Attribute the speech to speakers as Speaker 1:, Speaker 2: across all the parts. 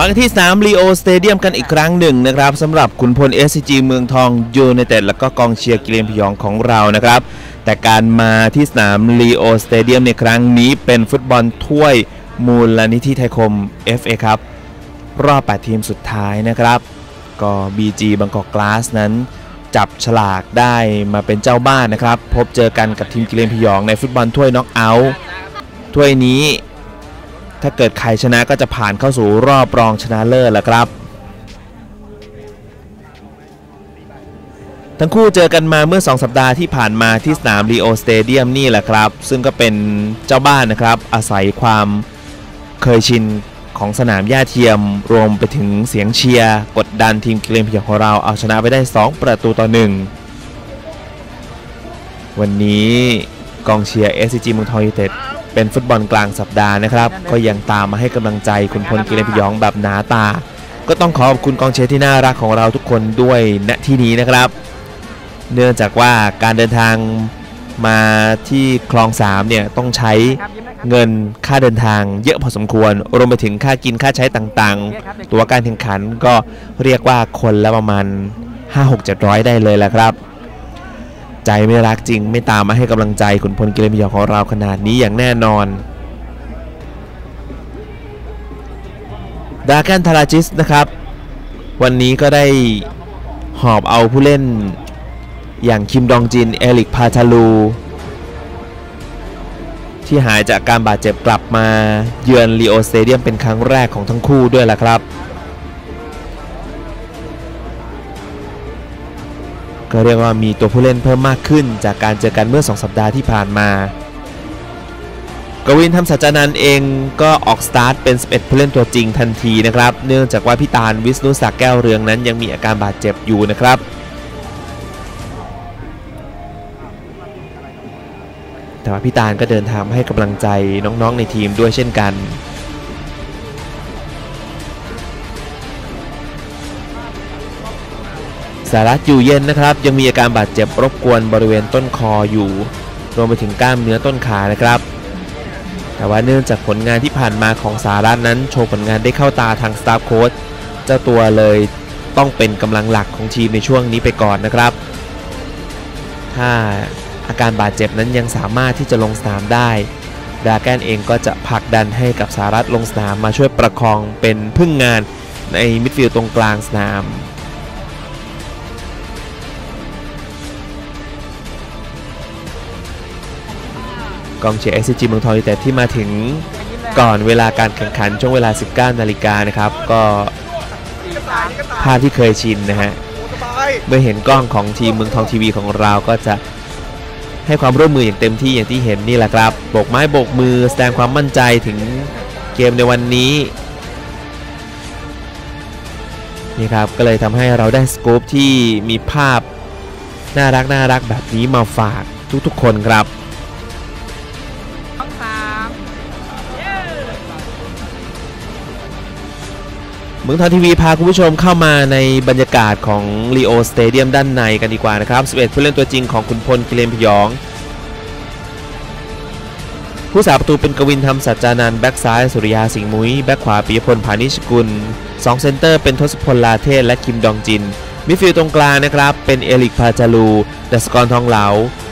Speaker 1: มากันที่สนามลีโอสเตเดียมกันอีกครั้งหนึ่งนะครับสำหรับขุนพล SCG เมืองทองยูไนเต็ดและก็กองเชียร์กิเลนพยองของเรานะครับ แต่การมาที่สนามลีโอสเตเดียมในครั้งนี้เป็นฟุตบอลถ้วยมูลนิธิไทยคม FA ครับรอบ 8 ทีมสุดท้ายนะครับ ก็ BG บางกอกกลาสนั้น จับฉลากได้มาเป็นเจ้าบ้านนะครับ พบเจอกันกับทีมกิเลนพยองในฟุตบอลถ้วยน็อกเอาท์ถ้วยนี้ ถ้าเกิดใครชนะก็จะผ่านเข้าสู่รอบรองชนะเลิศแล้วครับ ทั้งคู่เจอกันมาเมื่อ 2 สัปดาห์ที่ผ่านมาที่สนามรีโอสเตเดียมนี่แหละครับ ซึ่งก็เป็นเจ้าบ้านนะครับ อาศัยความเคยชินของสนามหญ้าเทียม รวมไปถึงเสียงเชียร์ กดดันทีมเกรมพยองของเราเอาชนะไปได้ 2 ประตูต่อ 1 วันนี้กองเชียร์ SCG เมืองทองยูเต็ด เป็นฟุตบอลกลางสัปดาห์นะครับ ก็ยังตามมาให้กำลังใจคุณพลกิเลนพยองแบบหนาตา ก็ต้องขอขอบคุณกองเชียร์ที่น่ารักของเราทุกคนด้วยณที่นี้นะครับ เนื่องจากว่าการเดินทางมาที่คลองสามเนี่ยต้องใช้เงินค่าเดินทางเยอะพอสมควร รวมไปถึงค่ากินค่าใช้ต่างๆ ตัวการแข่งขันก็เรียกว่าคนละประมาณ5-6-700 ได้เลยแหละครับ ใจไม่รักจริง ไม่ตามมาให้กำลังใจขุนพลกิเลนพยองของเราขนาดนี้อย่างแน่นอนดาแกนทาราจิสนะครับ วันนี้ก็ได้หอบเอาผู้เล่นอย่างคิมดองจิน เอลิกพาทาลู ที่หายจากการบาดเจ็บกลับมาเยือนลีโอสเตเดียมเป็นครั้งแรกของทั้งคู่ด้วยล่ะครับ ก็เรียกว่ามีตัวผู้เล่นเพิ่มมากขึ้น จากการเจอกันเมื่อ 2 สัปดาห์ที่ผ่านมากวินทำสัจจานันเองก็ออกสตาร์ทเป็น 11 ผู้เล่นตัวจริงทันทีนะครับ เนื่องจากว่าพี่ตาลวิษณุศักดิ์แก้วเรืองนั้นยังมีอาการบาดเจ็บอยู่นะครับแต่ว่าพี่ตาลก็เดินทางมาให้กำลังใจน้องๆในทีมด้วยเช่นกัน สารัตอยู่เย็นนะครับ ยังมีอาการบาดเจ็บรบกวนบริเวณต้นคออยู่ รวมไปถึงกล้ามเนื้อต้นขานะครับ แต่ว่าเนื่องจากผลงานที่ผ่านมาของสารัตนั้น โชว์ผลงานได้เข้าตาทางสตาฟโค้ชเจ้าตัวเลยต้องเป็นกำลังหลักของทีมในช่วงนี้ไปก่อนนะครับ ถ้าอาการบาดเจ็บนั้นยังสามารถที่จะลงสนามได้ดาแกนเองก็จะผลักดันให้กับสารัตลงสนามมาช่วยประคองเป็นพึ่งงานในมิดฟิลด์ตรงกลางสนาม กองเชียร์ SCG เมืองทองยูไนเต็ดที่มาถึงก่อนเวลาการแข่งขันช่วงเวลา 19 นาฬิกานะครับ ก็ภาพที่เคยชินนะฮะ เมื่อเห็นกล้องของทีมเมืองทองทีวีของเราก็จะให้ความร่วมมืออย่างเต็มที่อย่างที่เห็นนี่แหละครับโบกไม้โบกมือแสดงความมั่นใจถึงเกมในวันนี้นี่ครับก็เลยทำให้เราได้สกู๊ปที่มีภาพน่ารักน่ารักแบบนี้มาฝากทุกๆคนครับ มืองทองทีวีพาคุณผู้ชมเข้ามาในบรรยากาศของลีโอสเตเดียมด้านในกันดีกว่านะครับ 11 ผู้เล่นตัวจริงของคุณพลกิเลนพยอง ผู้สาประตูเป็นกวินทำสัจจานันท์แบ็กซ้ายสุริยาสิงห์มุ้ย แบ็กขวาปิยพลพานิชกุล 2 เซนเตอร์เป็นทศพลลาเทศและคิมดองจิน มิดฟิลด์ตรงกลางนะครับ เป็นเอลิกพาจาลูดัสกรทองเหลา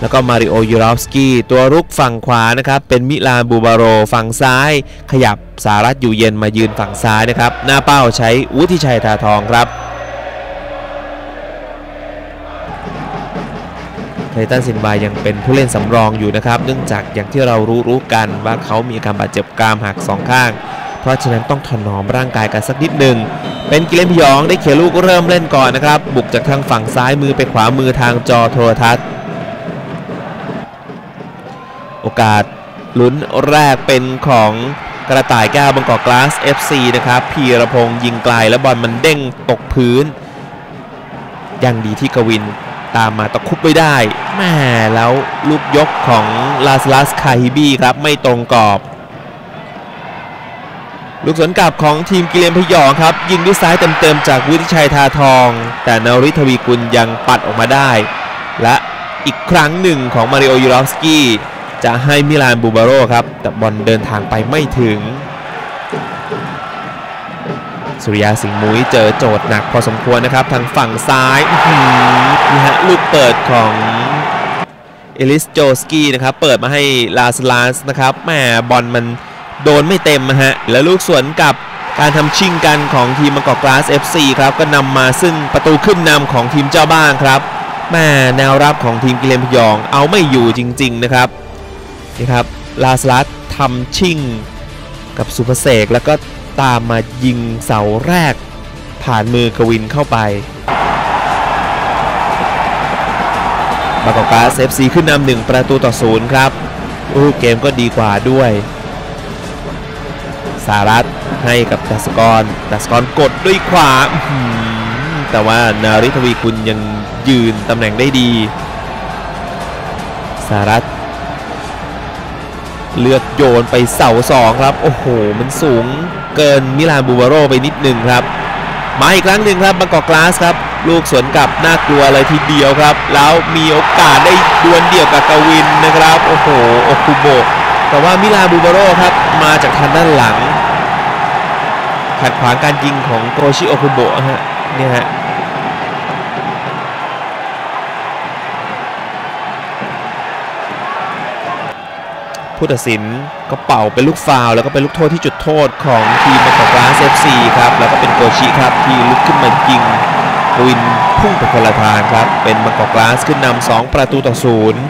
Speaker 1: แล้วก็มาริโอยูรอฟสกี้ตัวรุกฝั่งขวานะครับเป็นมิลานบูบาโรฝั่งซ้าย ขยับสารัตอยู่เย็นมายืนฝั่งซ้ายนะครับ หน้าเป้าใช้วุฒิชัยทาทองครับไทตันซินบายังเป็นผู้เล่นสำรองอยู่นะครับ เนื่องจากอย่างที่เรารู้รู้กันว่าเขามีอาการบาดเจ็บกรามหักสองข้าง เพราะฉะนั้นต้องถนอมร่างกายกันสักนิดหนึ่งเป็นกิเลนพยองได้เขียลูกเริ่มเล่นก่อนนะครับ บุกจากทางฝั่งซ้ายมือไปขวามือทางจอโทรทัศน์ โอกาสลุ้นแรกเป็นของกระต่ายแก้วบางกอกกลาส FC นะครับพีรพงศ์ยิงไกลแล้วบอลมันเด้งตกพื้น ยังดีที่กวินตามมาตะคุบไม่ได้แม่แล้วลูกยกของลาสลัสคาฮิบีครับไม่ตรงกรอบ ลูกสวนกลับของทีมกิเลนพยองครับ ยิงด้วยซ้ายเต็มๆจากวุฒิชัยทาทอง แต่นาริทวีกุลยังปัดออกมาได้ และอีกครั้งหนึ่งของมาริโอยูรอฟสกี้ จะให้มิลานบูบาโรครับ แต่บอลเดินทางไปไม่ถึง สุริยาสิงห์มุ้ยเจอโจทย์หนักพอสมควรนะครับ ทางฝั่งซ้ายนี่ฮะลูกเปิดของเอลิสโจสกี้นะครับ เปิดมาให้ลาสลาสนะครับแหมบอลมันโดนไม่เต็มฮะ แล้วลูกสวนกับการทำชิงกันของทีมมังกรกลาส FC ครับ ก็นำมาซึ่งประตูขึ้นนำของทีมเจ้าบ้านครับแม่แนวรับของทีมกิเลนพยองเอาไม่อยู่จริง ๆ นะครับ นี่ครับลาสลัสทำชิงกับสุภเสกแล้วก็ตามมายิงเสาแรก ผ่านมือกวินเข้าไปบางกอกกาเอฟซีขึ้นนำหนึ่งประตูต่อศูนย์ครับรูปเกมก็ดีกว่าด้วย สารัตให้กับดัสกรดัสกรกดด้วยขวาแต่ว่านาริทวีคุณยังยืนตำแหน่งได้ดี สารัต เลือกโยนไปเสาสองครับ โอ้โห มันสูงเกินมิลานบูบาโรไปนิดหนึ่งครับ มาอีกครั้งหนึ่งครับบางกอกกลาสครับ ลูกสวนกลับน่ากลัวเลยทีเดียวครับ แล้วมีโอกาสได้ดวลเดี่ยวกับกวินนะครับ โอ้โห โอคุโบแต่ว่ามิลานบูบาโรครับ มาจากทางด้านหลัง ขัดขวางการยิงของโกชิโอคุโบะฮะ เนี่ยฮะ ผู้ตัดสินก็เป่าเป็นลูกฟาวแล้วก็เป็นลูกโทษที่จุดโทษของทีมบางกอกกลาสเอฟซีครับแล้วก็เป็นโกชิครับที่ลุกขึ้นมายิงวินพุ่งไปคนละทางครับ เป็นบางกอกลาสขึ้นนำ2ประตูต่อศูนย์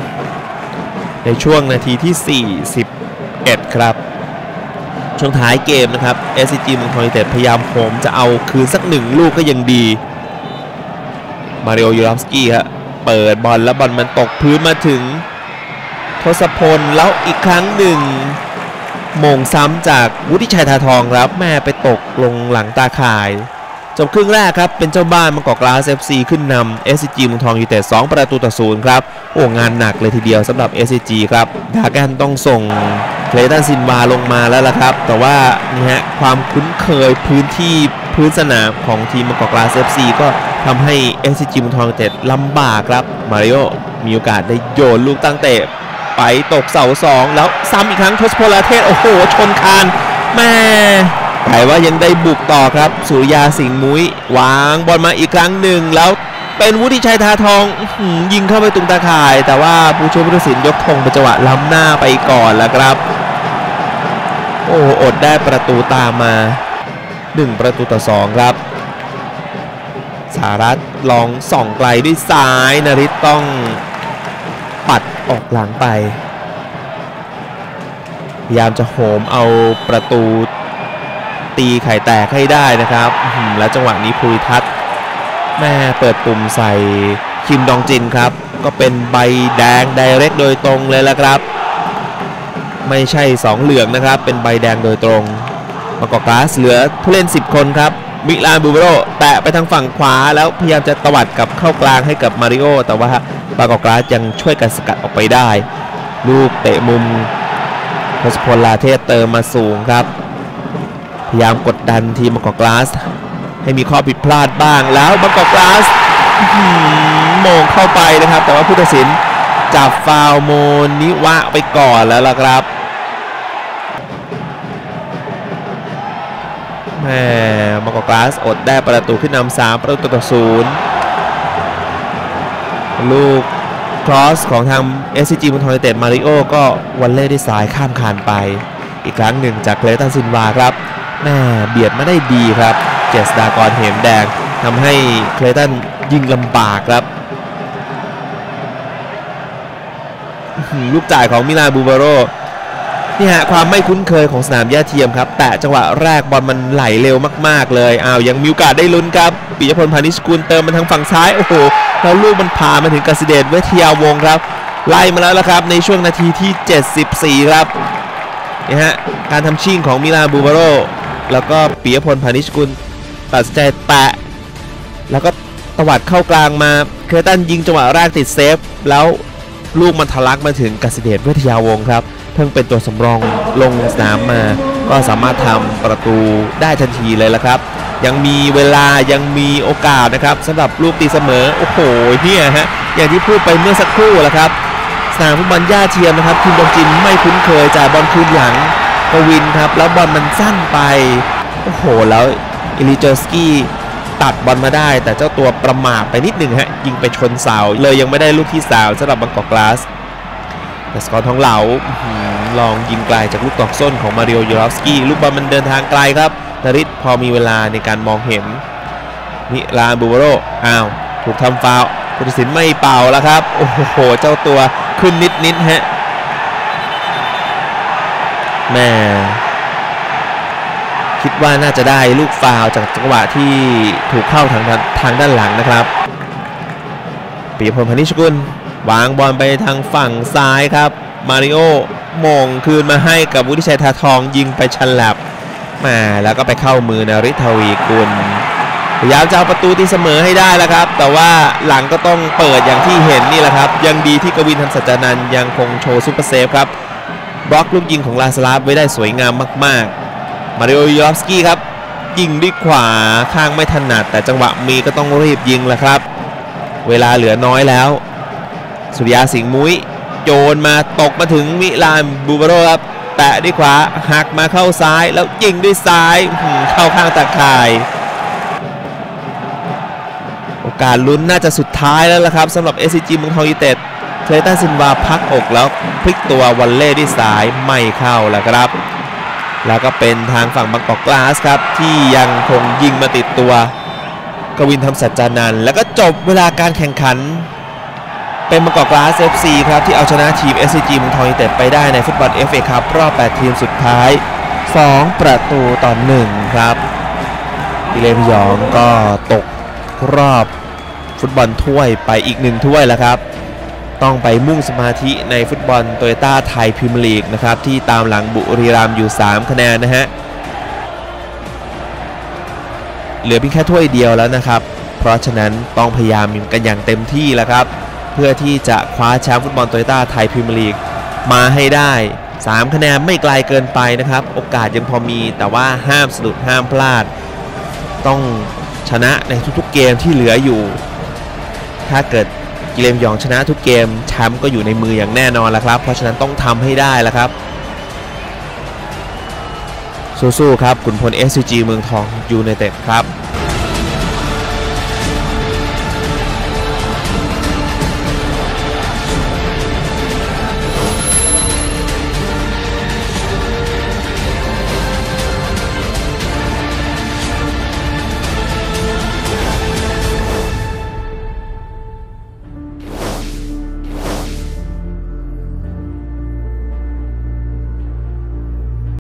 Speaker 1: ในช่วงนาทีที่ 41 ครับ ช่วงท้ายเกมนะครับ SCG มืองทองยูเต็ดพยายามโหมจะเอาคืนสักหนึ่งลูกก็ยังดี มาริโอยูรอฟสกี้ครับเปิดบอลแล้วบอลมันตกพื้นมาถึง ทศพลแล้วอีกครั้งหนึ่งมงซ้ำจากวุฒิชัยทาทองครับแม่ไปตกลงหลังตาข่าย จบครึ่งแรกครับ เป็นเจ้าบ้านมังกรกลาสเอฟซีขึ้นนำ SCG เมืองทองยูเต็ด2ประตูต่อศูนย์ครับ โอ้งานหนักเลยทีเดียวสำหรับ SCG ครับดาแกนต้องส่งเคลตันซินวาลงมาแล้วล่ะครับ แต่ว่านี่ฮะความคุ้นเคยพื้นที่พื้นสนามของทีมมังกรกลาสเอฟซีก็ทำให้ SCG เมืองทองเต็ดลำบากครับมาริโอมีโอกาสได้โยนลูกตั้งเตะ ไปตกเสาสองแล้วซ้ำอีกครั้งทศพลเทศโอ้โห ชนคานแม่แต่ว่ายังได้บุกต่อครับสุริยาสิงห์มุ้ยวางบอลมาอีกครั้งหนึ่งแล้วเป็นวุฒิชัยทาทองยิงเข้าไปตรงตาข่าย แต่ว่าผู้ช่วยผู้ตัดสินยกธงเป็นจังหวะล้ำหน้าไปก่อนแล้วครับ โอ้อดได้ประตูตามมา 1 ประตูต่อ 2 ครับ สารัตลองส่องไกลด้วยซ้ายนริตต้อง ออกหลังไป พยายามจะโหมเอาประตูตีไข่แตกให้ได้นะครับ แล้วจังหวะนี้ภูริทัศน์แม่เปิดปุ่มใส่คิมดองจินครับ ก็เป็นใบแดงไดเรกโดยตรงเลยละครับ ไม่ใช่ 2 เหลืองนะครับ เป็นใบแดงโดยตรงมากอกลาสเหลือผู้เล่น 10 คนครับ มิลานบูเบโรแตะไปทางฝั่งขวาแล้วพยายามจะตวัดกับเข้ากลางให้กับมาริโอแต่ว่าบางกอกกลาสยังช่วยกันสกัดออกไปได้ ลูกเตะมุมทศพลลาเทศเติมมาสูงครับ พยายามกดดันทีมบางกอกกลาส ให้มีข้อผิดพลาดบ้างแล้วบางกอกกลาสโมงเข้าไปนะครับ แต่ว่าผู้ตัดสินจับฟาวโมนิวะไปก่อนแล้วล่ะครับ แม่บางกอกลาสอดได้ประตูขึ้นนำสามประตูต่อศูนย์ลูกครอสของทาง SCG มุนทอยเต็ดมาริโอก็วันเล่ด้วยสายข้ามคานไป อีกครั้งหนึ่งจากเคลตันซินวาครับแม่เบียดมาได้ดีครับ เจสดากรเหมแดงทำให้เคลตันยิงลำบากครับ ลูกจ่ายของมิลานบูบาโร นี่ฮะความไม่คุ้นเคยของสนามหญ้าเทียมครับ แต่จังหวะแรกบอลมันไหลเร็วมาก ๆ เลยอ้าวยังมีโอกาสได้ลุ้นครับปิยพลพานิชกุลเติมมาทางฝั่งซ้ายโอ้โหแล้วลูกมันผ่ามาถึงกสิเดชเวทยาวงครับ ไล่มาแล้วละครับในช่วงนาทีที่ 74 ครับนี่ฮะการทำชิ่งของมิลานบูบาโรแล้วก็ปิยพลพานิชกุลตัดสินใจแตะแล้วก็ตวัดเข้ากลางมาเคอร์ตันยิงจังหวะแรกติดเซฟ แล้วลูกมันทะลักมาถึงกสิเดชเวทยาวงครับ พิ่งเป็นตัวสำรองลงสนามมา ก็สามารถทำประตูได้ทันทีเลยละครับ ยังมีเวลายังมีโอกาสนะครับสำหรับลูกตีเสมอ โอ้โหเนี่ยฮะอย่างที่พูดไปเมื่อสักครู่ละครับ สนามฟุตบอลย่าเทียมนะครับทีมดงจินไม่คุ้นเคยจ่ายบอลคืนหลังกวินครับแล้วบอลมันสั้นไปโอ้โหแล้วอิลิโจสกี้ตัดบอลมาได้ แต่เจ้าตัวประมาทไปนิดหนึ่งฮะยิงไปชนเสาเลยยังไม่ได้ลูกที่สาวสำหรับบางกอกกลาสแต่สกอร์ทองเหลา ลองยิงไกลจากลูกตอกส้นของมาริโอยูรอฟสกี้ลูกบอลมันเดินทางไกลครับนาริตพอมีเวลาในการมองเห็นมิลานบูโบโรอ้าว ถูกทำฟาวผู้ตัดสินไม่เป่าแล้วครับ โอ้โห เจ้าตัวขึ้นนิดนิดฮะแม่คิดว่าน่าจะได้ลูกฟาวจากจังหวะที่ถูกเข้าทางทางด้านหลังนะครับปีพลพนิชกุลวางบอลไปทางฝั่งซ้ายครับ มาริโอ มงคืนมาให้กับวุฒิชัยทาทองยิงไปชันแลบมาแล้วก็ไปเข้ามือนริทวีกุลพยายามจะเอาประตูที่เสมอให้ได้แล้วครับ แต่ว่าหลังก็ต้องเปิดอย่างที่เห็นนี่แหละครับ ยังดีที่กวินทำสัจจานันยังคงโชว์ซุปเปอร์เซฟครับบล็อกลูกยิงของลาสลาฟไว้ได้สวยงามมากๆ มาริโอยอฟสกี้ครับ ยิงด้วยขวาข้างไม่ถนัด แต่จังหวะมีก็ต้องรีบยิงแหละครับ เวลาเหลือน้อยแล้ว สุริยาสิงห์มุ้ย โยนมาตกมาถึงมิลานบูบาโรครับแตะด้วยขวาหักมาเข้าซ้ายแล้วยิงด้วยซ้ายเข้าข้างตาข่าย โอกาสลุ้นน่าจะสุดท้ายแล้วล่ะครับสำหรับ SCG เมืองทองยูเต็ดเทเลตันซินวาพักอกแล้วพลิกตัววันเล่ด้วยซ้ายไม่เข้าแล้วครับ แล้วก็เป็นทางฝั่งบางกอกกลาสครับ ที่ยังคงยิงมาติดตัว กวินทำสัจจานันแล้วก็จบเวลาการแข่งขัน เป็นบางกอกกลาส FC ครับที่เอาชนะทีม SCG เมืองทองยูเต็ดไปได้ในฟุตบอล FA ครับรอบ 8 ทีมสุดท้าย 2 ประตูต่อ1ครับดิเลนพยองก็ตกรอบฟุตบอลถ้วยไปอีกหนึ่งถ้วยแล้วครับ ต้องไปมุ่งสมาธิในฟุตบอลโตโยต้าไทยพรีเมียร์ลีกนะครับ ที่ตามหลังบุรีรัมย์อยู่ 3 คะแนนนะฮะ เหลือเพียงแค่ถ้วยเดียวแล้วนะครับ เพราะฉะนั้นต้องพยายามกันอย่างเต็มที่แล้วครับ พื่อที่จะคว้าแชมป์ฟุตบอลโตโยต้าไทยพรีเมียร์ลีกมาให้ได้ 3 คะแนนไม่ไกลเกินไปนะครับ โอกาสยังพอมีแต่ว่าห้ามสะดุดห้ามพลาด ต้องชนะในทุกๆเกมที่เหลืออยู่ ถ้าเกิดกิเลมยองชนะทุกเกมแชมป์ก็อยู่ในมืออย่างแน่นอนแล้วครับ เพราะฉะนั้นต้องทำให้ได้แล้วครับ สู้ๆครับขุนพล SCG เมืองทองยูไนเต็ดครับ